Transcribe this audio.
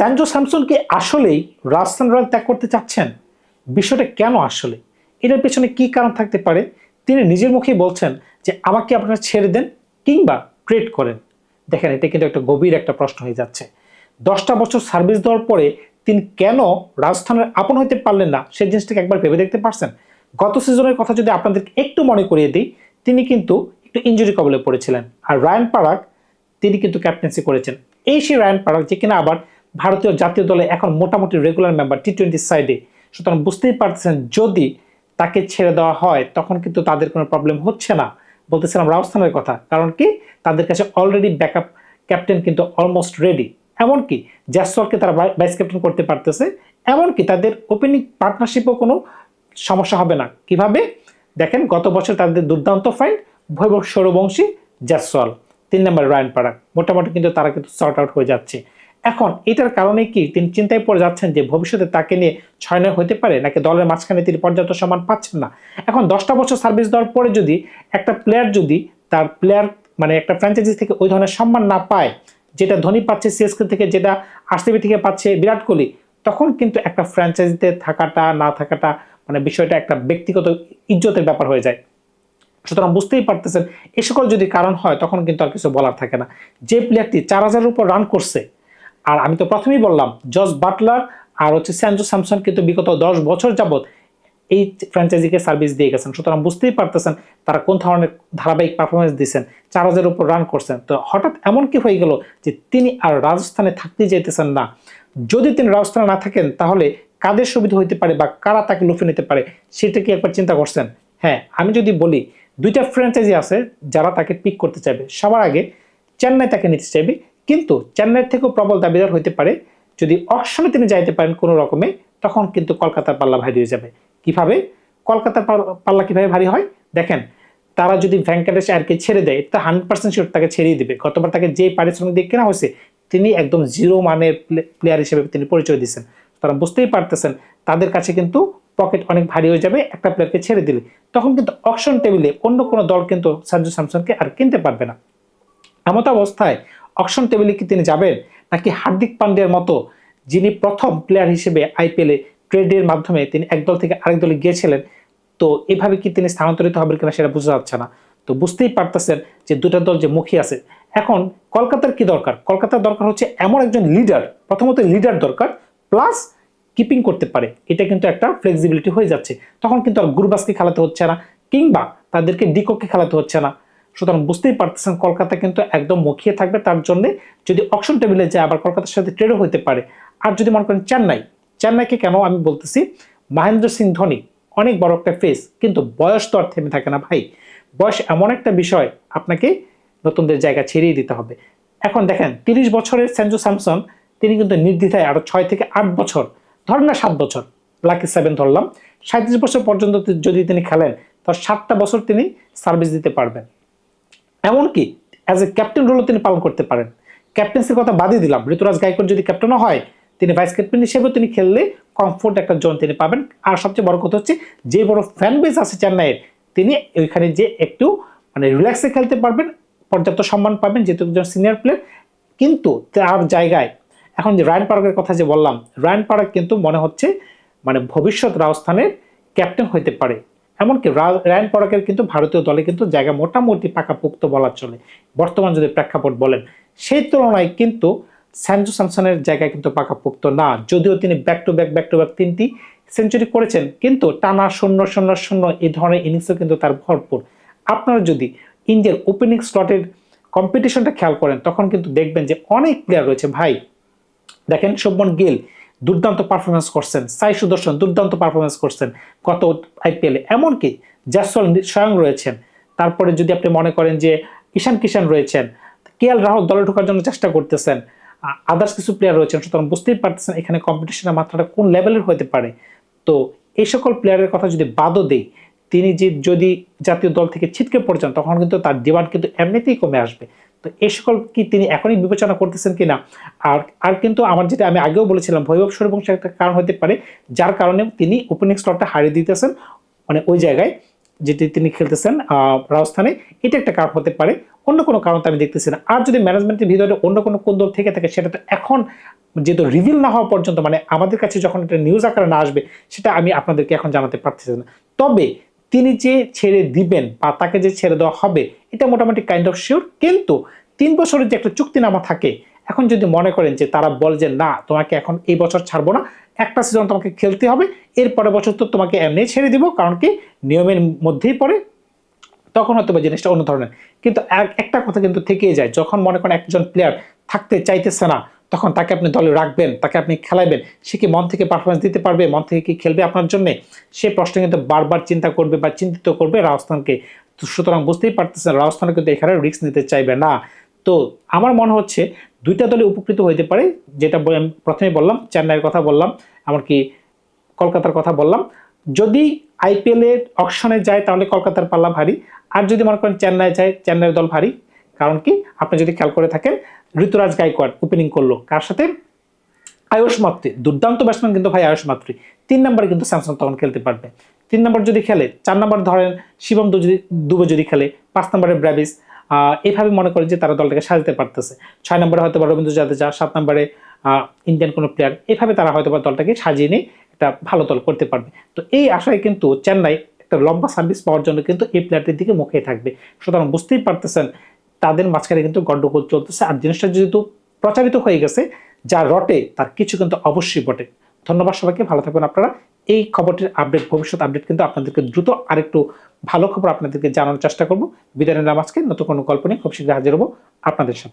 Sandow Samson কি আসলেই Rajasthan royal ত্যাগ করতে চাচ্ছেন? বিষয়টা কেন আসলে? এটার পেছনে কি কারণ থাকতে পারে? তিনি নিজের মুখেই বলছেন যে আমাকে আপনারা ছেড়ে দেন কিংবা ট্রেড করেন? দেখেন, এটা কিন্তু একটা গভীর একটা প্রশ্ন হয়ে যাচ্ছে। দশটা বছর সার্ভিস দেওয়ার পরে তিনি কেন রাজস্থানের আপন হইতে পারলেন না? সেই জিনিসটাকে একবার ভেবে দেখতে পারছেন? গত সিজনের কথা যদি আপনাদেরকে একটু মনে করিয়ে দিই, তিনি কিন্তু একটু ইঞ্জুরি কবলে পড়েছিলেন। আর রায়ান পারাক, তিনি কিন্তু ক্যাপ্টেন্সি করেছেন। এই সেই রায়ান পারাক, যে কিনা আবার ভারতীয় জাতীয় দলে এখন মোটামুটি রেগুলার মেম্বার টি টোয়েন্টি সাইডে সুতরাং বুঝতেই পারতেছেন, যদি তাকে ছেড়ে দেওয়া হয়, তখন কিন্তু তাদের কোনো প্রবলেম হচ্ছে না। বলতেছিলাম রাজস্থানের কথা, কারণ কি? তাদের কাছে অলরেডি ব্যাকআপ ক্যাপ্টেন কিন্তু অলমোস্ট রেডি এমনকি জ্যাসলকে তারা ভাইস ক্যাপ্টেন করতে পারতেছে। এমনকি তাদের ওপেনিং পার্টনারশিপও কোনো সমস্যা হবে না। কীভাবে? দেখেন, গত বছর তাদের দুর্দান্ত ফাইন ভৈবব সৌরবংশী জ্যাসওয়াল তিন নম্বর রায়ন পাড়া মোটামুটি কিন্তু তারা কিন্তু সর্ট আউট হয়ে যাচ্ছে। এখন এটার কারণে কি তিনি চিন্তায় পড়ে যাচ্ছেন যে ভবিষ্যতে তাকে নিয়ে ছয় নয় হতে পারে, নাকি দলের মাঝখানে তিনি পর্যাপ্ত সম্মান পাচ্ছেন না? এখন দশটা বছর সার্ভিস দেওয়ার পরে যদি একটা প্লেয়ার যদি তার প্লেয়ার মানে একটা ফ্র্যাঞ্চাইজি থেকে ওই ধরনের সম্মান না পায়, যেটা ধোনি পাচ্ছে সিএসকে থেকে, যেটা আরসিবি থেকে পাচ্ছে বিরাট কোহলি, তখন কিন্তু একটা ফ্র্যাঞ্চাইজিতে থাকাটা, না থাকাটা মানে বিষয়টা একটা ব্যক্তিগত ইজ্জতের ব্যাপার হয়ে যায়। সুতরাং বুঝতেই পারতেছেন, এ সকল যদি কারণ হয়, তখন কিন্তু আর কিছু বলার থাকে না। যে প্লেয়ারটি চার হাজারের উপর রান করছে আর আমি তো প্রথমেই বললাম জস বাটলার আর হচ্ছে স্যানজো স্যামসন কিন্তু বিগত দশ বছর যাবৎ এই ফ্র্যাঞ্চাইজিকে সার্ভিস দিয়ে গেছেন। সুতরাং বুঝতেই পারতেছেন তারা কোন ধরনের ধারাবাহিক পারফরমেন্স দিচ্ছেন চার হাজার উপর রান করছেন। তো হঠাৎ এমন কি হয়ে গেল যে তিনি আর রাজস্থানে থাকতে যেতেছেন না। যদি তিনি রাজস্থানে না থাকেন, তাহলে কাদের সুবিধা হইতে পারে বা কারা তাকে লুফে নিতে পারে, সেটা কি একবার চিন্তা করছেন? হ্যাঁ আমি যদি বলি, দুইটা ফ্র্যাঞ্চাইজি আছে যারা তাকে পিক করতে চাইবে। সবার আগে চেন্নাই তাকে নিতে চাইবে। কিন্তু চেন্নাই থেকেও প্রবল দাবিদার হইতে পারে। যদি অকশনে তিনি যাইতে পারেন কোনো রকমে, তখন কিন্তু কলকাতার পাল্লা ভারী হয়ে যাবে। কীভাবে? কলকাতার পাল্লা কীভাবে ভারী হয়? দেখেন, তারা যদি ভেঙ্কটেশ আরকে ছেড়ে দেয়, তা হান্ড্রেড পার্সেন্ট শিওর তাকে ছেড়েই দিবে। গতবার তাকে যে পারিশ্রমিক দিয়ে কেনা হয়েছে, তিনি একদম জিরো মানের প্লেয়ার হিসেবে তিনি পরিচয় দিচ্ছেন তারা বুঝতেই পারতেছেন, তাদের কাছে কিন্তু পকেট অনেক ভারী হয়ে যাবে একটা প্লেয়ারকে ছেড়ে দিলে। তখন কিন্তু অকশন টেবিলে অন্য কোনো দল কিন্তু সানজু স্যামসনকে আর কিনতে পারবে না। এমত অবস্থায় অকশন টেবিলে কি তিনি যাবেন? নাকি হার্দিক পান্ডিয়ার মতো যিনি প্রথম প্লেয়ার হিসেবে আইপিএলে ট্রেডের মাধ্যমে তিনি এক দল থেকে আরেক দলে গিয়েছিলেন, তো এভাবে কি তিনি স্থানান্তরিত হবেন কিনা সেটা বোঝা যাচ্ছে না। তো বুঝতেই পারতেছেন যে দুটা দল যে মুখী আছে। এখন কলকাতার কি দরকার? কলকাতার দরকার হচ্ছে এমন একজন লিডার প্রথমত লিডার দরকার প্লাস কিপিং করতে পারে। এটা কিন্তু একটা ফ্লেক্সিবিলিটি হয়ে যাচ্ছে। তখন কিন্তু আর গুরবাসকে খেলাতে হচ্ছে না, কিংবা তাদেরকে ডিকোকে খেলাতে হচ্ছে না। সুতরাং বুঝতেই পারতেছেন কলকাতা কিন্তু একদম মুখিয়ে থাকবে তার জন্য যদি অকশন টেবিলে যায় আবার কলকাতার সাথে ট্রেডও হতে পারে। আর যদি মনে করেন চেন্নাই, চেন্নাইকে কেন আমি বলতেছি, মহেন্দ্র সিং ধোনি অনেক বড় একটা ফেস কিন্তু বয়স তো আর থেমে থাকে না ভাই। বয়স এমন একটা বিষয়, আপনাকে নতুনদের জায়গা ছেড়েই দিতে হবে। এখন দেখেন, তিরিশ বছরের সেঞ্জু স্যামসন, তিনি কিন্তু নির্দ্বিধায় আরও ছয় থেকে আট বছর, ধরেন না সাত বছর লাকি সেভেন ধরলাম সাঁত্রিশ বছর পর্যন্ত যদি তিনি খেলেন তো সাতটা বছর তিনি সার্ভিস দিতে পারবেন। এমনকি অ্যাজ এ ক্যাপ্টেন রোলও তিনি পালন করতে পারেন। ক্যাপ্টেন্সির কথা বাদই দিলাম। ঋতুরাজ গায়কোয়াড় যদি ক্যাপ্টেনও হয়, তিনি ভাইস ক্যাপ্টেন হিসেবেও তিনি খেললে কমফোর্ট একটা জোন তিনি পাবেন। আর সবচেয়ে বড় কথা হচ্ছে, যে বড় ফ্যান বেস আছে চেন্নাইয়ের, তিনি ওইখানে যে একটু মানে রিল্যাক্সে খেলতে পারবেন, পর্যাপ্ত সম্মান পাবেন যেহেতু একজন সিনিয়র প্লেয়ার কিন্তু তার জায়গায়, এখন যে রায়ন পার্কের কথা যে বললাম, রায়ন পার্ক কিন্তু মনে হচ্ছে মানে ভবিষ্যৎ রাজস্থানের ক্যাপ্টেন হইতে পারে। এমনকি রায়ান পরাকের কিন্তু ভারতীয় দলে কিন্তু জায়গা মোটামুটি পাকাপোক্ত বলা চলে বর্তমান যদি প্রেক্ষাপট বলেন, সেই তুলনায় কিন্তু স্যানজো স্যামসনের জায়গায় কিন্তু পাকাপোক্ত না। যদিও তিনি back to back back to back তিনটি সেঞ্চুরি করেছেন, কিন্তু টানা শূন্য শূন্য শূন্য এই ধরনের ইনিংসও কিন্তু তার ভরপুর। আপনারা যদি ইন্ডিয়ার ওপেনিং স্লটের কম্পিটিশনটা খেয়াল করেন, তখন কিন্তু দেখবেন যে অনেক প্লেয়ার রয়েছে। ভাই, দেখেন শোভন গিল দুর্দান্ত পারফরমেন্স করছেন সাই সুদর্শন দুর্দান্ত পারফরমেন্স করছেন গত আইপিএলে এমনকি জাসওয়াল স্বয়ং রয়েছেন। তারপরে যদি আপনি মনে করেন যে ঈশান কিষান রয়েছেন, কে এল রাহুল দলে ঢোকার জন্য চেষ্টা করতেছেন আদার্স কিছু প্লেয়ার রয়েছেন, সুতরাং বুঝতেই পারতেছেন এখানে কম্পিটিশনের মাত্রাটা কোন লেভেলের হতে পারে। তো এই সকল প্লেয়ারের কথা যদি বাদও দেই, তিনি যে যদি জাতীয় দল থেকে ছিটকে পড়ছেন তখন কিন্তু তার ডিমান্ড কিন্তু এমনিতেই কমে আসবে। তো এই সকল কি তিনি এখনই বিবেচনা করতেছেন কিনা? আর আর কিন্তু আমার যেটা আমি আগেও বলেছিলাম, ভৈরব সূর্যবংশের একটা কারণ হতে পারে, যার কারণে তিনি ওপেনিং স্লটটা হারিয়ে দিতেছেন মানে ওই জায়গায় যেটি তিনি খেলতেছেন রাজস্থানে, এটা একটা কারণ হতে পারে। অন্য কোনো কারণ তো আমি দেখতেছি না। আর যদি ম্যানেজমেন্টের ভিতরে অন্য কোনো কোন্দল থেকে থাকে, সেটা তো এখন যেহেতু রিভিল না হওয়া পর্যন্ত মানে আমাদের কাছে যখন এটা নিউজ আকারে না আসবে, সেটা আমি আপনাদেরকে এখন জানাতে পারতেছি না। তবে তিনি যে ছেড়ে দিবেন বা তাকে যে ছেড়ে দেওয়া হবে, এটা মোটামুটি কাইন্ড অফ শিওর কিন্তু তিন বছরের যে একটা চুক্তিনামা থাকে, এখন যদি মনে করেন যে তারা বল যে, না, তোমাকে এখন এই বছর ছাড়বো না, একটা সিজন তোমাকে খেলতে হবে, এর পরের বছর তো তোমাকে এমনি ছেড়ে দিব, কারণ কি নিয়মের মধ্যেই পড়ে, তখন হয়তো বা জিনিসটা অন্য ধরনের। কিন্তু এক- একটা কথা কিন্তু থেকেই যায়, যখন মনে করেন একজন প্লেয়ার থাকতে চাইতেছে না তখন তাকে আপনি দলে রাখবেন, তাকে আপনি খেলাবেন সে কি মন থেকে পারফরমেন্স দিতে পারবে, মন থেকে কি খেলবে আপনার জন্য? সে প্রশ্ন কিন্তু বারবার চিন্তা করবে বা চিন্তিত করবে রাজস্থানকে। সুতরাং বুঝতেই পারতেছেন রাজস্থান কিন্তু এখানে রিস্ক নিতে চাইবে না। তো আমার মনে হচ্ছে দুইটা দলে উপকৃত হইতে পারে, যেটা আমি প্রথমে বললাম, চেন্নাইয়ের কথা বললাম, এমনকি কলকাতার কথা বললাম। যদি আইপিএলের অকশনে যায় তাহলে কলকাতার পাল্লা ভারী, আর যদি মনে করেন চেন্নাই যায়, চেন্নাইয়ের দল ভারী কারণ কি? আপনি যদি খেয়াল করে থাকেন, ঋতুরাজ গাইকোয়াড ওপেনিং করল, কার সাথে? আয়ুষ মাত্রী দুর্দান্ত ব্যাটসম্যান কিন্তু ভাই আয়ুষ মাত্রী তিন নম্বরে কিন্তু স্যামসং তখন খেলতে পারবে। তিন নম্বর যদি খেলে, চার নম্বর ধরেন, শিবম যদি, দুবে যদি খেলে, পাঁচ নম্বরে ব্রাভিস এইভাবে মনে করেন যে তারা দলটাকে সাজাতে পারতেছে। ছয় নম্বরে হয়তো বা রবীন্দ্র জাদেজা, সাত নম্বরে ইন্ডিয়ান কোনো প্লেয়ার এইভাবে তারা হয়তো বা দলটাকে সাজিয়ে নিয়ে একটা ভালো দল করতে পারবে। তো এই আশায় কিন্তু চেন্নাই একটা লম্বা সার্ভিস পাওয়ার জন্য কিন্তু এই প্লেয়ারটির দিকে মুখে থাকবে। সুতরাং বুঝতেই পারতেছেন তাদের মাঝখানে কিন্তু গন্ডগোল চলতেছে। আর জিনিসটা যেহেতু প্রচারিত হয়ে গেছে, যা রটে, তার কিছু কিন্তু অবশ্যই বটে। ধন্যবাদ সবাইকে, ভালো থাকবেন আপনারা। এই খবরটির আপডেট, ভবিষ্যৎ আপডেট কিন্তু আপনাদেরকে দ্রুত আরেকটু ভালো খবর আপনাদেরকে জানানোর চেষ্টা করব। বিদায় নিলাম আজকে, নতুন কোনো গল্প নিয়ে খুব শীঘ্র হাজির হব আপনাদের সাথে